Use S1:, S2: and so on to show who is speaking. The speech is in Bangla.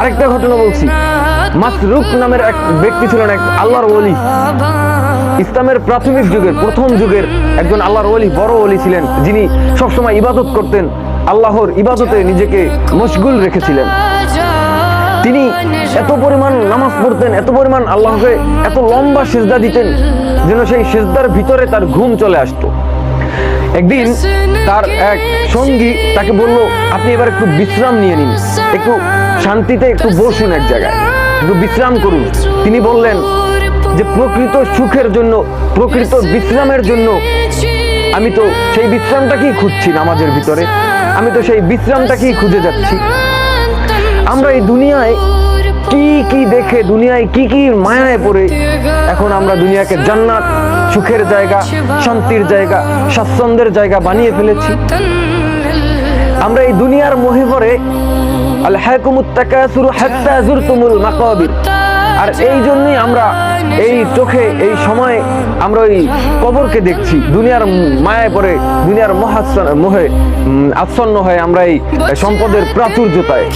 S1: আরেকটা ঘটনা বলছি। মাসরুক নামের এক ব্যক্তি ছিলেন এক আল্লাহর ওলি। ইসলামের প্রাথমিক যুগের, প্রথম যুগের একজন আল্লাহর ওলি, বড় ওলি ছিলেন। যিনি সবসময় ইবাদত করতেন, আল্লাহর ইবাদতে নিজেকে মশগুল রেখেছিলেন। তিনি এত পরিমাণ নামাজ পড়তেন, এত পরিমাণ আল্লাহকে এত লম্বা সেজদা দিতেন, যেন সেই সেজদার ভিতরে তার ঘুম চলে আসতো। একদিন তার এক সঙ্গী তাকে বলল, আপনি এবার একটু বিশ্রাম নিয়ে নিন। একটু শান্তিতে একটু বসুন এক জায়গায়। একটু বিশ্রাম করুন। তিনি বললেন যে, প্রকৃত সুখের জন্য, প্রকৃত বিশ্রামের জন্য আমি তো সেই বিশ্রামটাকেই খুঁজছি নামাজের ভিতরে। আমি তো সেই বিশ্রামটাকেই খুঁজে যাচ্ছি। আমরা এই দুনিয়ায় কি কি দেখে দুনিয়ায় কি কি মায়ায় পড়ে? এখন আমরা দুনিয়াকে জান্নাত, সুখের জায়গা, শান্তির জায়গা, স্বাচ্ছন্দ্যের জায়গা বানিয়ে ফেলেছি। আমরা এই দুনিয়ার মোহে পড়ে আল হাকুমুত তাকাসুরু হাত্তা জুরতুমুল মাকাবির। আর এই জন্যই আমরা এই চোখে, এই সময়ে আমরা ওই কবরকে দেখছি। দুনিয়ার মায়ায় পরে দুনিয়ার মহাচ্ছন্ন, মোহে আচ্ছন্ন হয়ে আমরা এই সম্পদের প্রাচুর্যতায়।